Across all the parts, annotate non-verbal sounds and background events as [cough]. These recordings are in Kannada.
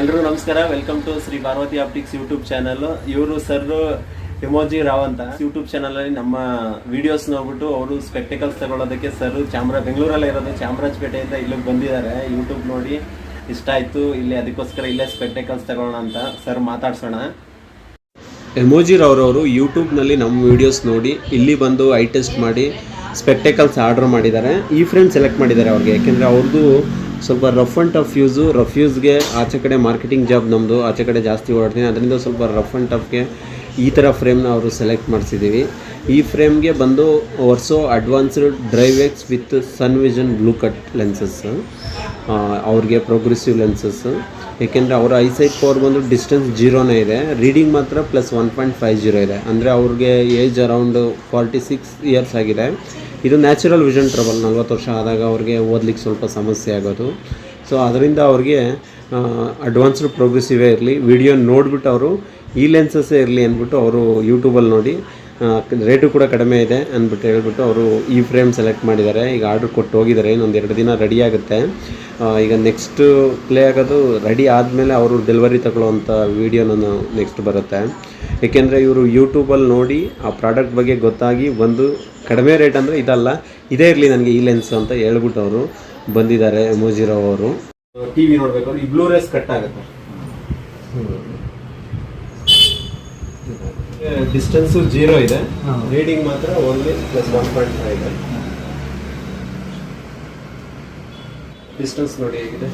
ಎಲ್ರಿಗೂ ನಮಸ್ಕಾರ. Welcome to Shri Parvati optics YouTube channel ಇವರು ಸರ್ ಹಿಮೋಜಿ ರಾವ್ ಅಂತ. ಯೂಟ್ಯೂಬ್ ಚಾನಲ್ ಅಲ್ಲಿ ನಮ್ಮ ವಿಡಿಯೋಸ್ ನೋಡ್ಬಿಟ್ಟು ಅವರು ಸ್ಪೆಕ್ಟಿಕಲ್ಸ್ ತಗೊಳ್ಳೋದಕ್ಕೆ ಸರ್ ಚಾಮರಾ, ಬೆಂಗಳೂರಲ್ಲೇ ಇರೋದು ಚಾಮರಾಜಪೇಟೆಯಿಂದ ಇಲ್ಲಿಗೆ ಬಂದಿದ್ದಾರೆ. ಯೂಟ್ಯೂಬ್ ನೋಡಿ ಇಷ್ಟ ಆಯ್ತು. ಇಲ್ಲಿ ಅದಕ್ಕೋಸ್ಕರ ಇಲ್ಲೇ ಸ್ಪೆಕ್ಟಿಕಲ್ಸ್ ತಗೊಳ್ಳೋಣ ಅಂತ ಸರ್ ಮಾತಾಡ್ಸೋಣ. ಎಮೋಜಿರವರವರು ಯೂಟ್ಯೂಬ್ನಲ್ಲಿ ನಮ್ಮ ವಿಡಿಯೋಸ್ ನೋಡಿ ಇಲ್ಲಿ ಬಂದು ಐ ಟೆಸ್ಟ್ ಮಾಡಿ ಸ್ಪೆಕ್ಟೇಕಲ್ಸ್ ಆರ್ಡರ್ ಮಾಡಿದ್ದಾರೆ. ಈ ಫ್ರೇಮ್ ಸೆಲೆಕ್ಟ್ ಮಾಡಿದ್ದಾರೆ ಅವ್ರಿಗೆ. ಯಾಕೆಂದರೆ ಅವ್ರದ್ದು ಸ್ವಲ್ಪ rough and tough use rough ಯೂಸ್ಗೆ ಆಚೆ ಕಡೆ ಮಾರ್ಕೆಟಿಂಗ್ ಜಾಬ್ ನಮ್ಮದು ಆಚೆ ಕಡೆ ಜಾಸ್ತಿ ಓಡಾಡ್ತೀನಿ. ಅದರಿಂದ ಸ್ವಲ್ಪ ರಫ್ ಆ್ಯಂಡ್ ಟಫ್ಗೆ ಈ ಥರ ಫ್ರೇಮ್ನ ಅವರು ಸೆಲೆಕ್ಟ್ ಮಾಡಿಸಿದ್ದೀವಿ ಈ ಫ್ರೇಮ್ಗೆ ಬಂದು ವರ್ಸೋ advanced drive X with sun vision blue cut lenses ಅವ್ರಿಗೆ ಪ್ರೋಗ್ರೆಸಿವ್ ಲೆನ್ಸಸ್ ಏಕೆಂದರೆ ಅವರ ಐಸೈಟ್ ಪವರ್ ಬಂದು ಡಿಸ್ಟೆನ್ಸ್ ಜೀರೋನೇ ಇದೆ. ರೀಡಿಂಗ್ ಮಾತ್ರ plus one point five zero ಇದೆ. ಅಂದರೆ ಅವ್ರಿಗೆ age around forty six years ಆಗಿದೆ. ಇದು ನ್ಯಾಚುರಲ್ ವಿಷನ್ ಟ್ರಬಲ್ ನಲ್ವತ್ತು ವರ್ಷ ಆದಾಗ ಅವ್ರಿಗೆ ಓದ್ಲಿಕ್ಕೆ ಸ್ವಲ್ಪ ಸಮಸ್ಯೆ ಆಗೋದು. ಸೊ ಅದರಿಂದ ಅವ್ರಿಗೆ ಅಡ್ವಾನ್ಸ್ಡ್ ಪ್ರೋಗ್ರೆಸಿವೇ ಇರಲಿ ವಿಡಿಯೋ ನೋಡಿಬಿಟ್ಟು ಅವರು ಈ ಲೆನ್ಸಸ್ಸೇ ಇರಲಿ ಅಂದ್ಬಿಟ್ಟು ಅವರು ಯೂಟ್ಯೂಬಲ್ಲಿ ನೋಡಿ ರೇಟು ಕೂಡ ಕಡಿಮೆ ಇದೆ ಅಂದ್ಬಿಟ್ಟು ಹೇಳ್ಬಿಟ್ಟು ಅವರು ಈ ಫ್ರೇಮ್ ಸೆಲೆಕ್ಟ್ ಮಾಡಿದ್ದಾರೆ. ಈಗ ಆರ್ಡ್ರ್ ಕೊಟ್ಟು ಹೋಗಿದ್ದಾರೆ. ಇನ್ನೊಂದು ಎರಡು ದಿನ ರೆಡಿ ಆಗುತ್ತೆ. ಈಗ ನೆಕ್ಸ್ಟ್ ಪ್ಲೇ ಆಗೋದು ರೆಡಿ ಆದಮೇಲೆ ಅವರು ಡೆಲಿವರಿ ತಗೊಳ್ಳೋವಂಥ ವೀಡಿಯೋ ನಾನು ನೆಕ್ಸ್ಟ್ ಬರುತ್ತೆ. ಏಕೆಂದರೆ ಇವರು ಯೂಟ್ಯೂಬಲ್ಲಿ ನೋಡಿ ಆ ಪ್ರಾಡಕ್ಟ್ ಬಗ್ಗೆ ಗೊತ್ತಾಗಿ ಒಂದು ಕಡಿಮೆ ರೇಟ್ ಅಂದರೆ ಇದಲ್ಲ. ಇದೇ ಇರಲಿ ನನಗೆ ಈ ಲೆನ್ಸ್ ಅಂತ ಹೇಳ್ಬಿಟ್ಟು ಅವರು ಬಂದಿದ್ದಾರೆ ಮೋಜಿರೋ ಅವರು. ಟಿ ವಿ ನೋಡಬೇಕು ಈ ಬ್ಲೂ ರೇಸ್ ಕಟ್ ಆಗುತ್ತೆ. ಡಿಸ್ಟೆನ್ಸು ಜೀರೋ ಇದೆ. ರೀಡಿಂಗ್ ಮಾತ್ರ only plus one point five ಇದೆ. ಡಿಸ್ಟೆನ್ಸ್ ನೋಡಿ ಹೇಗಿದೆ.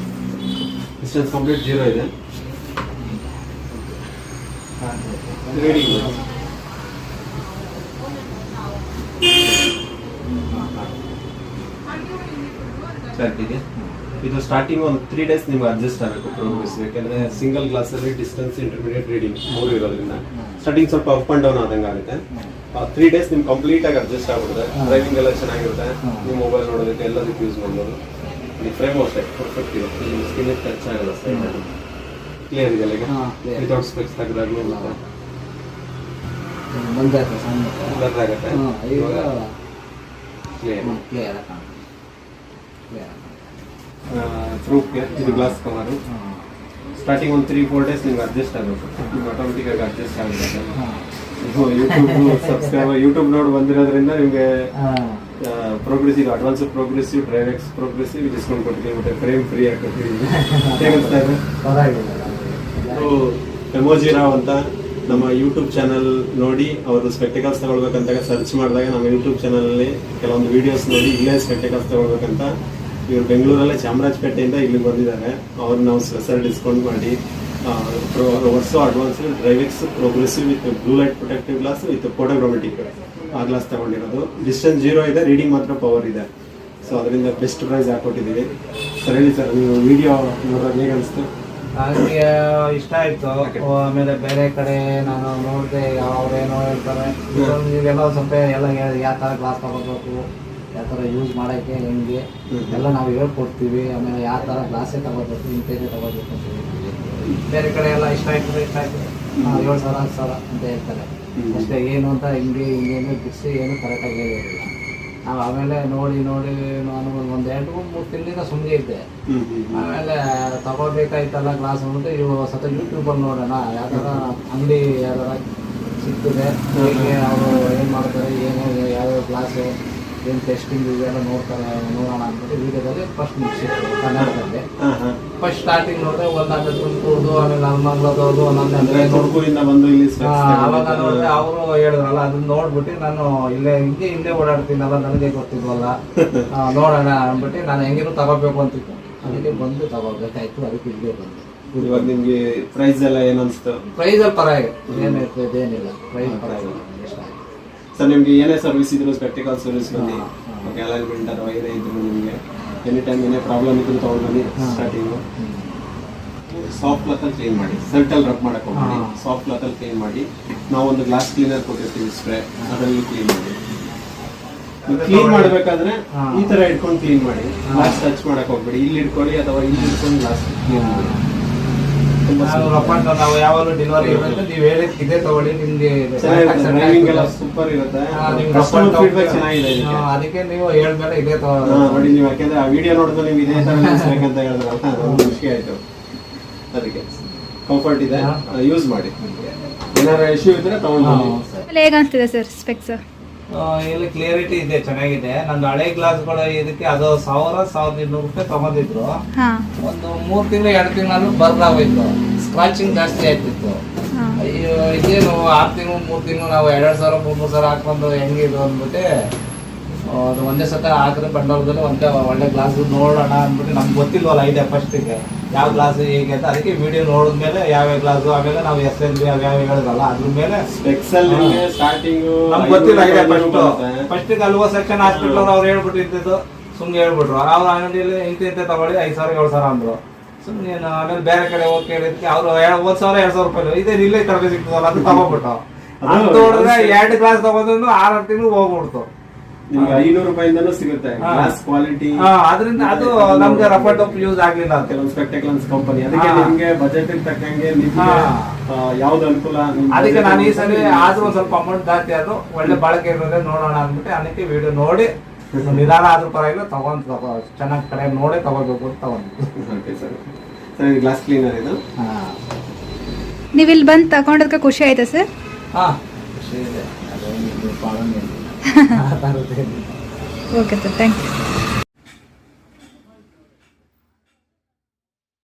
ಡಿಸ್ಟೆನ್ಸ್ ಕಂಪ್ಲೀಟ್ ಜೀರೋ ಇದೆ. ರೀಡಿಂಗ್ ಇದೆ ಇದು ಸ್ಟಾರ್ಟಿಂಗ್ ಒಂದು ತ್ರೀ ಡೇಸ್ ನಿಮ್ಗೆ ಅಡ್ಜಸ್ಟ್ ಆಗಬೇಕು ಪ್ರೋಗ್ರೆಸ್ ಯಾಕಂದ್ರೆ ಸಿಂಗಲ್ ಗ್ಲಾಸ್ ಅಲ್ಲಿ ಡಿಸ್ಟೆನ್ಸ್ ಇಂಟರ್ಮೀಡಿಯೇಟ್ ರೀಡಿಂಗ್ ಮೂರು ಇರೋದ್ರಿಂದ. ಸ್ಟಾರ್ಟಿಂಗ್ ಸ್ವಲ್ಪ ಅಪ್ ಅಂಡ್ ಡೌನ್ ಆದಂಗೆ ಆಗುತ್ತೆ. ತ್ರೀ ಡೇಸ್ ನಿಮ್ಗೆ ಕಂಪ್ಲೀಟ್ ಆಗಿ ಅಡ್ಜಸ್ಟ್ ಆಗುತ್ತೆ ಡ್ರೈವಿಂಗ್ ಎಲ್ಲ ಚೆನ್ನಾಗಿರುತ್ತೆ. ನೀವು ಮೊಬೈಲ್ ನೋಡೋದಕ್ಕೆ ಎಲ್ಲದಕ್ಕೆ ಯೂಸ್ ಮಾಡ್ಬೋದು. ಈ ಫ್ರೇಮ್ ಅಷ್ಟೇ ಪರ್ಫೆಕ್ಟ್ ಇದೆ. ಸ್ಕಿನ್ ಟಚ್ ಆಗಲ್ಲ ಕ್ಲಿಯರ್ ಇದೆ ಅಲ್ಲಿಗೆ ಹಾ, clear. ವಿತೌಟ್ ಸ್ಪೆಕ್ಸ್ ತೆಗೆದಾಗ್ಲೂ ಬಂದಾಯ್ತು ಸಣ್ಣ ಆಗುತ್ತೆ ಹಾಂ ಈಗ ಕ್ಲಿಯರ್ ಕ್ಲಿಯರ್ ಕ್ಲಿಯರ್ ಪ್ರೂಫ್ಗೆ ಇದು ಗ್ಲಾಸ್ ಕವರು ಸ್ಟಾರ್ಟಿಂಗ್ ಒಂದು ತ್ರೀ ಫೋರ್ ಡೇಸ್ ನಿಮ್ಗೆ ಅಡ್ಜಸ್ಟ್ ಆಗಬೇಕು ಆಟೋಮೆಟಿಕ್ ಆಗಿ ಅಡ್ಜಸ್ಟ್ ಆಗುತ್ತೆ. ಹಾಂ. ಯೂಟ್ಯೂಬ್ ಸಬ್ಸ್ಕ್ರೈಬ್ ಯೂಟ್ಯೂಬ್ ನೋಡಿ ಬಂದಿರೋದ್ರಿಂದ ನಿಮಗೆ progressive advance progressive drive X progressive discount ಕೊಡ್ತೀವಿ. ಮತ್ತೆ ಫ್ರೇಮ್ ಫ್ರೀ ಹಾಕಿರ್ತೀವಿ ಹೇಗಿಸ್ತಾ ಇದೆ? ಪರವಾಗಿಲ್ಲ. ಎಮೋಜಿ ರಾವ್ ಅಂತ ನಮ್ಮ ಯೂಟ್ಯೂಬ್ ಚಾನಲ್ ನೋಡಿ ಅವರು ಸ್ಪೆಕ್ಟಿಕಲ್ಸ್ ತಗೊಳ್ಬೇಕಂತ ಸರ್ಚ್ ಮಾಡಿದಾಗ ನಮ್ಮ ಯೂಟ್ಯೂಬ್ ಚಾನಲಲ್ಲಿ ಕೆಲವೊಂದು ವಿಡಿಯೋಸ್ ನೋಡಿ ಇಲ್ಲೇ ಸ್ಪೆಕ್ಟಿಕಲ್ಸ್ ತಗೊಳ್ಬೇಕಂತ ಇವರು ಬೆಂಗಳೂರಲ್ಲೇ ಚಾಮರಾಜಪೇಟೆಯಿಂದ ಇಲ್ಲಿಗೆ ಬಂದಿದ್ದಾರೆ. ಅವ್ರು ನಾವು ಸ್ಪೆಷಲ್ ಡಿಸ್ಕೌಂಟ್ ಮಾಡಿ ವರ್ಷ advance drive X progressive with blue light protective glass with photochromatic ಆ ಗ್ಲಾಸ್ ತಗೊಂಡಿರೋದು. ಡಿಸ್ಟೆನ್ಸ್ ಜೀರೋ ಇದೆ ರೀಡಿಂಗ್ ಮಾತ್ರ ಪವರ್ ಇದೆ. ಸೊ ಅದರಿಂದ ಬೆಸ್ಟ್ ಪ್ರೈಸ್ ಹಾಕೊಟ್ಟಿದ್ದೀವಿ ಸರ್ ಸರ್ ನೀವು ವಿಡಿಯೋ ನೋಡೋದು ಹೇಗೆ ಅನಿಸ್ತು ನನಗೆ ಇಷ್ಟ ಆಯ್ತು. ಆಮೇಲೆ ಬೇರೆ ಕಡೆ ನಾನು ನೋಡಿದೆ ಅವ್ರೇನೋ ಹೇಳ್ತಾರೆ. ಇದೊಂದು ಇದೆಲ್ಲ ಸ್ವಲ್ಪ ಎಲ್ಲ ಹೇಳಿ ಯಾವ ಥರ ಗ್ಲಾಸ್ ತಗೋಬೇಕು ಯಾವ ಥರ ಯೂಸ್ ಮಾಡೋಕ್ಕೆ ಹೆಂಗೆ. ಎಲ್ಲ ನಾವು ಹೇಳ್ಕೊಡ್ತೀವಿ. ಆಮೇಲೆ ಯಾವ ಥರ ಗ್ಲಾಸೇ ತಗೋಬೇಕು ಇಂಥದ್ದೇ ತಗೋಬೇಕು ಅಂತ ಹೇಳ್ತೀವಿ. ಬೇರೆ ಕಡೆ ಎಲ್ಲ ಇಷ್ಟ ಆಯ್ತು ಇಷ್ಟ ಆಯ್ತದೆ ಏಳು ಸಾವಿರ ಹತ್ತು ಸಾವಿರ ಅಂತ ಹೇಳ್ತಾರೆ. ಅಷ್ಟೇ ಏನು ಅಂತ ಹಿಂಗೆ ಹಿಂಗೇನು ಬಿಡಿಸಿ ಏನು ಕರೆಕ್ಟಾಗಿ ಹೇಳಿರಲಿಲ್ಲ. ನಾವು ಆಮೇಲೆ ನೋಡಿ ನೋಡಿ ನಾನು ಒಂದು ಎರಡು ಮೂರು ತಿಂಗಳಿಂದ ಸುಮ್ಮನೆ ಇದ್ದೆ. ಆಮೇಲೆ ತಗೋಬೇಕಾಯ್ತಲ್ಲ ಕ್ಲಾಸ್ ಅಂದ್ಬಿಟ್ಟು ಇವು ಸತ ಯೂಟ್ಯೂಬಲ್ಲಿ ನೋಡೋಣ. ಯಾವ ಥರ ಅಂಗಡಿ ಯಾವ ಥರ ಸಿಗ್ತದೆ ಹೇಗೆ ಅವರು ಏನು ಮಾಡ್ತಾರೆ? ಏನು ಟೆಸ್ಟಿಂಗ್ ಇವೆಲ್ಲ ನೋಡ್ತಾರೆ ನೋಡೋಣ ಅಂದ್ಬಿಟ್ಟು ವಿಡಿಯೋದಲ್ಲಿ ಫಸ್ಟ್ ಮುಗಿಸಿತ್ತು ಕನ್ನಡದಲ್ಲಿ. ಫಸ್ಟ್ ಸ್ಟಾರ್ಟಿಂಗ್ ನೋಡಿದ್ರೆ ಒಂದಾದ್ರೆ ತುಮಕೂರ್ದು ಆಮೇಲೆ ನಲ್ಮಂಗ್ಲದವ್ರದ್ದು ಒಂದೊಂದು ಅಂದ್ರೆ ಅಂದ್ರೆ ತುಮಕೂರಿಂದ ಬಂದು ಇಲ್ಲಿ ಅವಾಗ ನೋಡಿದ್ರೆ ಅವರು ಹೇಳಿದ್ರಲ್ಲ ಅದನ್ನ ನೋಡ್ಬಿಟ್ಟು ನಾನು ಇಲ್ಲೇ ಹಿಂಗೆ ಹಿಂದೆ ಓಡಾಡ್ತೀನಲ್ಲ ನನಗೆ ಗೊತ್ತಿದ್ವಲ್ಲ [laughs] ನೋಡೋಣ ಅಂದ್ಬಿಟ್ಟು ನಾನು ಹೆಂಗಿನೂ ತಗೋಬೇಕು ಅಂತಿತ್ತು ಅದಕ್ಕೆ ಬಂದು ತಗೋಬೇಕಾಯ್ತು ಅದಕ್ಕೆ ಇಲ್ಲೇ ಬಂದು. ಇವಾಗ ನಿಮ್ಗೆ ಪ್ರೈಸ್ ಎಲ್ಲ ಏನ್ ಅನ್ಸ್ತು? ಪ್ರೈಸಲ್ಲಿ ಪರವಾಗಿಲ್ಲ ಏನಿರ್ತದೆ ಏನಿಲ್ಲ. ಪ್ರೈಸ್ ಪರವಾಗಿಲ್ಲ ಸರ್ ನಿಮ್ಗೆ ಏನೇ ಸರ್ವಿಸ್ ಇದ್ರು ಸ್ಪೆಕ್ಟಿಕಲ್ ಸರ್ವಿಸ್ ಬನ್ನಿ. ಗ್ಯಾಲರಿ ಬಿಲ್ಡರ್ ವೈರೇ ಇದ್ರು ನಿಮ್ಗೆ. ಎನಿ ಟೈಮ್ ಏನೇ ಪ್ರಾಬ್ಲಮ್ ಇದ್ರು ತಗೊಂಡು ಬನ್ನಿ. ಸ್ಟಾರ್ಟಿಂಗು. ಸಾಫ್ಟ್ ಕ್ಲಾತಲ್ಲಿ ಕ್ಲೀನ್ ಮಾಡಿ ಸರ್ಟಲ್ ರಬ್ ಮಾಡಕ್ ಹೋಗ್ಬೇಡಿ. ಸಾಫ್ಟ್ ಕ್ಲಾತ್ ಅಲ್ಲಿ ಕ್ಲೀನ್ ಮಾಡಿ ನಾವು ಒಂದು ಗ್ಲಾಸ್ ಕ್ಲೀನರ್ ಕೊಟ್ಟಿರ್ತೀವಿ ಸ್ಪ್ರೇ ಅದರಲ್ಲಿ ಕ್ಲೀನ್ ಮಾಡಿ. ಕ್ಲೀನ್ ಮಾಡಬೇಕಾದ್ರೆ ಈ ತರ ಇಟ್ಕೊಂಡು ಕ್ಲೀನ್ ಮಾಡಿ. ಗ್ಲಾಸ್ ಟಚ್ ಮಾಡಕ್ ಹೋಗ್ಬೇಡಿ. ಇಲ್ಲಿ ಇಟ್ಕೊಳ್ಳಿ ಅಥವಾ ಇಲ್ಲಿ ಇಟ್ಕೊಂಡು ಗ್ಲಾಸ್ ಕ್ಲೀನ್ ಮಾಡಿ. ತುಂಬಾ ನಾವು ಯಾವಾಗಲೂ ಡೆಲಿವರಿ ಇರುತ್ತೆ. ನೀವು ಹೇಳಿದ್ ಇದೇ ತಗೊಳ್ಳಿ ನಿಮ್ಗೆ ಸೂಪರ್ ಇರುತ್ತೆ. ನಿಮ್ಗೆ ಫೀಡ್ಬ್ಯಾಕ್ ಚೆನ್ನಾಗಿದೆ ಇದಕ್ಕೆ. ಅದಕ್ಕೆ ನೀವು ಹೇಳ್ಮೇಲೆ ಇದೇ ನೋಡಿ ನೀವು ಯಾಕೆಂದ್ರೆ ಆ ವಿಡಿಯೋ ನೋಡಿದ್ರೆ ನೀವು ಇದೇ ತರ ಅಂತ ಹೇಳಿದ್ರಲ್ಲ. ಖುಷಿ ಆಯ್ತು. ಅದಕ್ಕೆ ಕಂಫರ್ಟ್ ಇದೆ. ಹಾ. ಯೂಸ್ ಮಾಡಿ. ಏನಾರ ಇಶ್ಯೂ ಇದ್ರೆ ತಗೊಂಡು ಹಾ, ಬನ್ನಿ. ಸರಿ. ಸ್ಪೆಕ್ಸ್ ಇಲ್ಲಿ ಕ್ಲಿಯರಿಟಿ ಇದೆ ಚೆನ್ನಾಗಿದೆ. ನಂದು ಹಳೆ ಗ್ಲಾಸ್ಗಳು ಇದಕ್ಕೆ ಅದು ಸಾವಿರ ಸಾವಿರದ ಇನ್ನೂರು ರೂಪಾಯಿ ತಗೊಂಡಿದ್ರು. ಒಂದು ಮೂರು ತಿಂಗಳು ಎರಡು ತಿಂಗಳು ಬರ್ಲಾಗೋಯ್ತು ಸ್ಕ್ರಾಚಿಂಗ್ ಜಾಸ್ತಿ ಅಯ್ಯೋ ಇದೇನು ಆರು ತಿಂಗಳು ಮೂರು ತಿಂಗಳು ನಾವು ಎರಡು ಸಾವಿರ ಮೂರು ಮೂರು ಸಾವಿರ ಹಾಕೊಂಡು ಹೆಂಗಿದ್ರು ಅಂದ್ಬಿಟ್ಟು ಅದು ಒಂದೇ ಸತ ಹಾಕಿದ್ರೆ ಬಂಡವಾಳದಲ್ಲಿ ಒಂದೇ ಒಳ್ಳೆ ಗ್ಲಾಸ್ ನೋಡೋಣ ಅಂದ್ಬಿಟ್ಟು ನಮ್ಗೆ ಗೊತ್ತಿಲ್ವಲ್ಲ ಐಡಿಯಾ ಫಸ್ಟಿಗೆ ಯಾವ ಗ್ಲಾಸ್ ಹೇಗೆ ಅಂತ ಅದಕ್ಕೆ ವಿಡಿಯೋ ನೋಡಿದ್ಮೇಲೆ ಯಾವ ಗ್ಲಾಸು ಆಮೇಲೆ ನಾವು ಎಸ್ ಎಲ್ ಬಿ ಯಾವ ಹೇಳಿದ್ರಲ್ಲ ಅದ್ರ ಮೇಲೆ ನಿಮ್ಗೆ ನಮ್ಗೆ ಗೊತ್ತಿಲ್ಲ ಇದೆ ಐನೂರು ಫಸ್ಟ್ ಅಲ್ವ ಸೆಕ್ಷನ್ ಹಾಸ್ಪಿಟಲ್ ಅವ್ರು ಹೇಳ್ಬಿಟ್ಟು ಇದ್ದಿದ್ದು ಸುಮ್ಮನೆ ಹೇಳ್ಬಿಟ್ರು. ಅವ್ರ ಅಂಗಡಿಯಲ್ಲಿ ಇಂತ ಇಂತ ತಗೊಳ್ಳಿ ಐದು ಸಾವಿರ ಏಳು ಸಾವಿರ ಅಂದ್ರು. ಸುಮ್ಮನೆ ಆಮೇಲೆ ಬೇರೆ ಕಡೆ ಹೋಗಿ ಕೇಳಿದ್ಕೆ ಅವ್ರು ಒಂದ್ ಸಾವಿರ ಎರಡು ಸಾವಿರ ರೂಪಾಯಿ ಇದೇ ಇಲ್ಲೇ ತರಬೇತಿ ಸಿಗ್ತದಲ್ಲ ಅದು ತಗೊಂಡ್ಬಿಟ್ಟು ಅದು ಅದು ನೋಡಿದ್ರೆ ಎರಡು ಗ್ಲಾಸ್ ತಗೊಂಡ್ರು ಆರು ತಿಂಗಳು ಹೋಗ್ಬಿಡ್ತು. ನಿಮ್ಗೆ ಐನೂರು ರೂಪಾಯಿಂದನೂ ಸಿಗುತ್ತೆ. ಹಾ. ಗ್ಲಾಸ್ ಕ್ವಾಲಿಟಿ ಹಾ, ಅದರಿಂದ ಅದು ನಮ್ಗೆ ರಫ್ ಅಂಡ್ ಯೂಸ್ ಆಗ್ಲಿಲ್ಲ ಅಂತ ಕೆಲವೊಂದು ಸ್ಪೆಕ್ಟೆಕ್ಲನ್ಸ್ ಕಂಪನಿ ಅದಕ್ಕೆ ಹಾ. ನಿಮ್ಗೆ ಬಜೆಟ್ ತಕ್ಕಂಗೆ ನಿಮ್ಗೆ ಹಾ. ಆ, ಯಾವ್ದು ಅನುಕೂಲ? ನಿಮ್ ಅದಕ್ಕೆ budget ನಾನು ಈ ಸರಿ ಸಲ ಆದ್ರೂ ಒಂದ್ ಸ್ವಲ್ಪ ಅಮೌಂಟ್ ಜಾಸ್ತಿ ಅದು ಒಳ್ಳೆ ಬಳಕೆ ಇರೋದೇ ನೋಡೋಣ ಅಂದ್ಬಿಟ್ಟು ಅದಕ್ಕೆ ವಿಡಿಯೋ ನೋಡಿ. ನಿಧಾನ ಆದ್ರೂ ಪರವಾಗಿಲ್ಲ ತಗೊಂಡ್ ತಗೋ. ಚೆನ್ನಾಗಿ ಕಡೆ ನೋಡಿ ತಗೋಬೇಕು ಅಂತ ತಗೊಂಡು Okay, sir sir glass cleaner ಇದು? ನೀವು ಇಲ್ಲಿ ಬಂದು ತಗೊಂಡೋದಕ್ಕೆ ಖುಷಿ ಆಯ್ತಾ ಸರ್ ಹಾ. ಖುಷಿ ಇದೆ. ಅದೇನಿದೆ ಪ್ರಾಬ್ಲಮ್ ಇಲ್ಲ. Okay sir thank you